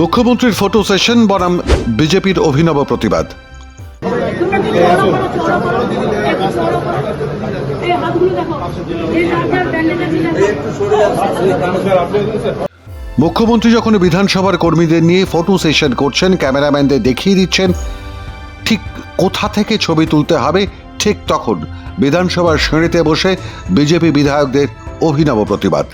মুখ্যমন্ত্রীর photo session বনাম বিজেপির অভিনব প্রতিবাদ। মুখ্যমন্ত্রী যখন বিধানসভার কর্মীদের নিয়ে ফটো সেশন করছেন, ক্যামেরাম্যানদের দেখিয়ে দিচ্ছেন, ঠিক কোথা থেকে ছবি তুলতে হবে, ঠিক তখন বিধানসভার শ্রেণীতে বসে বিজেপি বিধায়কদের অভিনব প্রতিবাদ।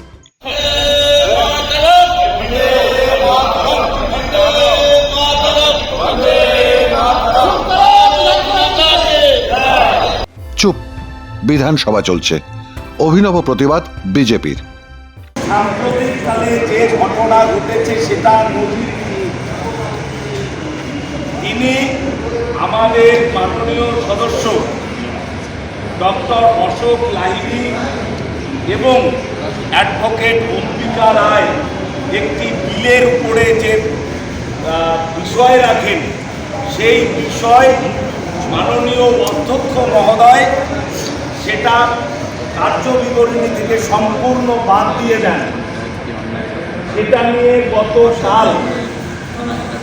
চুপ। বিধানসভা চলছে। অভিনব প্রতিবাদ বিজেপির। সাম্প্রতিককালে যে ঘটনা ঘটেছে সেটা নজিরবিহীন তিনি আমাদের মাননীয় সদস্য ডক্টর অশোক লাহিড়ী এবং অ্যাডভোকেট অম্বিকা রায় একটি বিলের উপরে যে বিষয় রাখেন, সেই বিষয় মাননীয় অধ্যক্ষ মহোদয়, সেটা কার্য বিবরণী থেকে সম্পূর্ণ বাদ দিয়ে দেন। সেটা নিয়ে গত সাল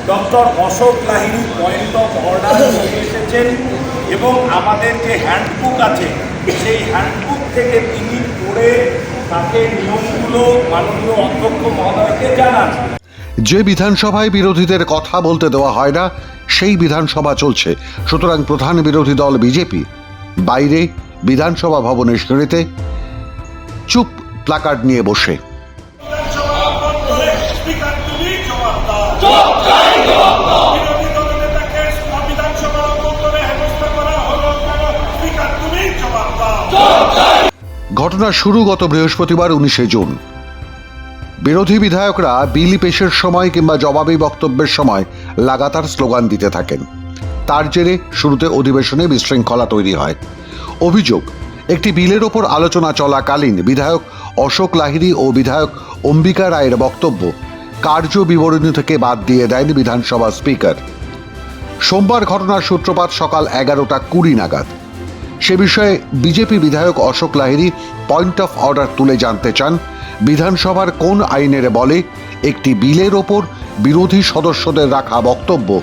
doctor Ashok Lahiri point of order নিয়ে এসেছেন এবং আমাদের যে হ্যান্ডবুক আছে। সেই হ্যান্ডবুক থেকে তিনি পড়ে তাকে নিয়মগুলো মাননীয় অধ্যক্ষ মহোদয়কে জানান। যে বিধানসভায় বিরোধীদের কথা বলতে দেওয়া হয় না, সেই বিধানসভা চলছে। সুতরাং প্রধান বিরোধী দল বিজেপি। বাইরে বিধানসভা ভবনের সিঁড়িতে চুপ প্লাকার্ড নিয়ে বসে। ঘটনা শুরু গত বৃহস্পতিবার উনিশে জুন। বিরোধী বিধায়করা বিল পেশের সময় কিংবা জবাবি বক্তব্যের সময় লাগাতার স্লোগান দিতে থাকেন। তার জেরে শুরুতে অধিবেশনে বিশৃঙ্খলা তৈরি হয়। অভিযোগ, একটি বিলের ওপর আলোচনা চলাকালীন বিধায়ক অশোক লাহিড়ী ও বিধায়ক অম্বিকা রায়ের বক্তব্য কার্য বিবরণী থেকে বাদ দিয়ে দেন বিধানসভা স্পিকার। সোমবার ঘটনার সূত্রপাত সকাল এগারোটা কুড়ি নাগাদ। সে বিষয়ে বিজেপি বিধায়ক Ashok Lahiri point of order তুলে জানতে চান বিধানসভার কোন আইনের বলে একটি বিলের ওপর বিরোধী সদস্যদের রাখা বক্তব্য?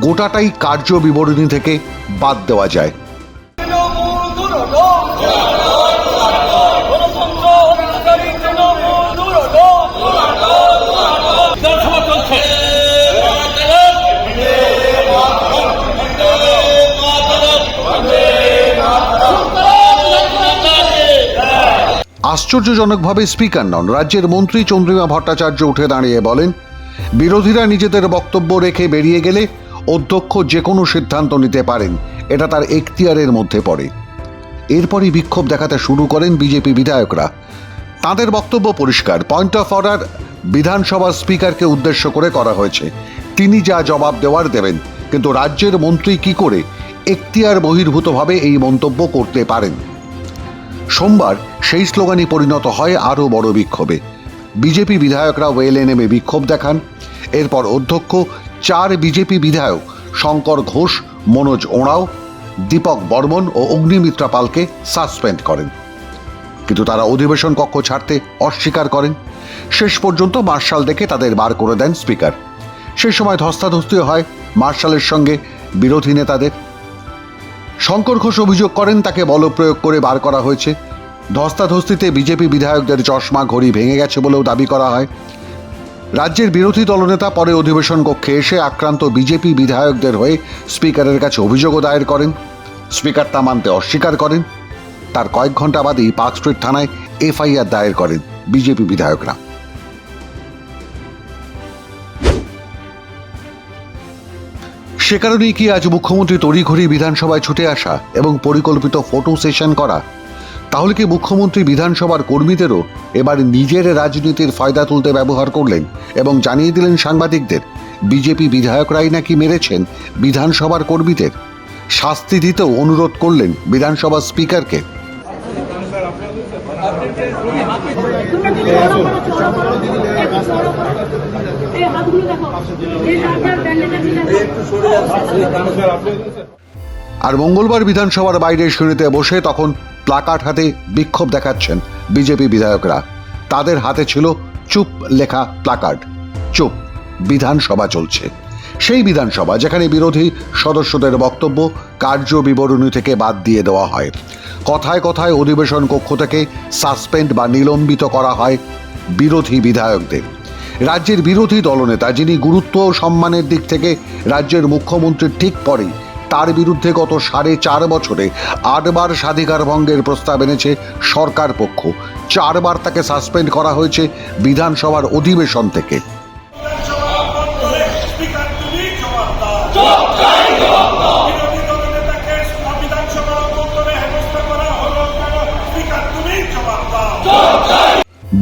গোটাটাই কার্য বিবরণী থেকে বাদ দেওয়া যায়। আশ্চর্যজনকভাবে স্পিকার নন, রাজ্যের মন্ত্রী চন্দ্রিমা ভট্টাচার্য উঠে দাঁড়িয়ে বলেন, বিরোধীরা নিজেদের বক্তব্য রেখে বেরিয়ে গেলে অধ্যক্ষ যে কোনো সিদ্ধান্ত নিতে পারেন, এটা তার এখতিয়ারের মধ্যে পড়ে। এরপরই বিক্ষোভ দেখাতে শুরু করেন বিজেপি বিধায়করা। তাদের বক্তব্য পরিষ্কার পয়েন্ট অফ অর্ডার বিধানসভার স্পিকারকে উদ্দেশ্য করে করা হয়েছে। তিনি যা জবাব দেওয়ার দেবেন, কিন্তু রাজ্যের মন্ত্রী কি করে এখতিয়ার বহির্ভূতভাবে এই মন্তব্য করতে পারেন? সোমবার সেই স্লোগানই পরিণত হয় আরও বড় বিক্ষোভে। বিজেপি বিধায়করা ওয়েলে নেমে বিক্ষোভ দেখান। এরপর অধ্যক্ষ, চার বিজেপি বিধায়ক শঙ্কর ঘোষ, মনোজ ওঁড়াও দীপক বর্মন ও অগ্নিমিত্রা পালকে সাসপেন্ড করেন। কিন্তু তারা অধিবেশন কক্ষ ছাড়তে অস্বীকার করেন। শেষ পর্যন্ত মার্শাল দেখে তাদের বার করে দেন স্পিকার। সেই সময় ধস্তাধস্তি হয় মার্শালের সঙ্গে বিরোধী নেতাদের। শঙ্কর ঘোষ অভিযোগ করেন, তাকে বলপ্রয়োগ করে বার করা হয়েছে। ধস্তাধস্তিতে বিজেপি বিধায়কদের চশমা ঘড়ি ভেঙে গেছে বলেও দাবি করা হয়। রাজ্যের বিরোধী দলনেতা পরে অধিবেশন কক্ষে এসে আক্রান্ত বিজেপি বিধায়কদের হয়ে স্পিকারের কাছে অভিযোগও দায়ের করেন। স্পিকার তা মানতে অস্বীকার করেন। তার কয়েক ঘণ্টা বাদেই পার্ক স্ট্রিট থানায় এফআইআর দায়ের করেন বিজেপি বিধায়করা। সে কারণেই কি আজ মুখ্যমন্ত্রী তড়িঘড়ি বিধানসভায় ছুটে আসা এবং পরিকল্পিত ফটো সেশন করা তাহলে কি মুখ্যমন্ত্রী বিধানসভার কর্মীদেরও এবার নিজের রাজনীতির ফায়দা তুলতে ব্যবহার করলেন এবং জানিয়ে দিলেন সাংবাদিকদের, বিজেপি বিধায়করাই নাকি মেরেছেন বিধানসভার কর্মীদের? শাস্তি দিতেও অনুরোধ করলেন বিধানসভা স্পিকারকে। আর মঙ্গলবার বিধানসভার বাইরে শুনিতে বসে তখন প্লাকার্ড হাতে বিক্ষোভ দেখাচ্ছেন বিজেপি বিধায়করা। তাদের হাতে ছিল চুপ লেখা প্লাকার্ড। চুপ বিধানসভা চলছে। সেই বিধানসভা যেখানে বিরোধী সদস্যদের বক্তব্য কার্য বিবরণী থেকে বাদ দিয়ে দেওয়া হয়। কথায় কথায় অধিবেশন কক্ষ থেকে সাসপেন্ড বা নিলম্বিত করা হয় বিরোধী বিধায়কদের। রাজ্যের বিরোধী দলনেতা যিনি গুরুত্ব ও সম্মানের দিক থেকে রাজ্যের মুখ্যমন্ত্রীর ঠিক পরেই তার বিরুদ্ধে গত সাড়ে চার বছরে আটবার স্বাধিকার ভঙ্গের প্রস্তাব এনেছে সরকার পক্ষ। চারবার তাকে সাসপেন্ড করা হয়েছে বিধানসভার অধিবেশন থেকে।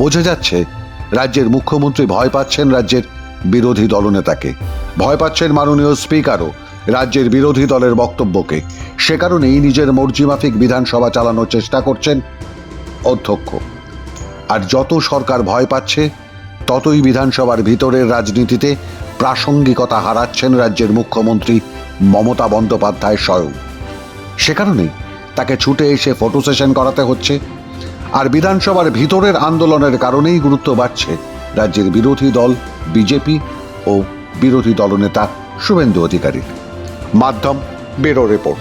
বোঝা যাচ্ছে রাজ্যের মুখ্যমন্ত্রী ভয় পাচ্ছেন রাজ্যের বিরোধী দলনেতাকে। ভয় পাচ্ছেন মাননীয় স্পিকারও। রাজ্যের বিরোধী দলের বক্তব্যকে। সে কারণেই নিজের মর্জিমাফিক বিধানসভা চালানোর চেষ্টা করছেন অধ্যক্ষ। আর যত সরকার ভয় পাচ্ছে, ততই বিধানসভার ভিতরের রাজনীতিতে প্রাসঙ্গিকতা হারাচ্ছেন রাজ্যের মুখ্যমন্ত্রী মমতা বন্দ্যোপাধ্যায় স্বয়ং। সে কারণেই তাকে ছুটে এসে ফটো সেশন করাতে হচ্ছে। আর বিধানসভার ভিতরের আন্দোলনের কারণেই গুরুত্ব বাড়ছে রাজ্যের বিরোধী দল, বিজেপি ও বিরোধী দলনেতা শুভেন্দু অধিকারীর। মাধ্যম বেরো রিপোর্ট।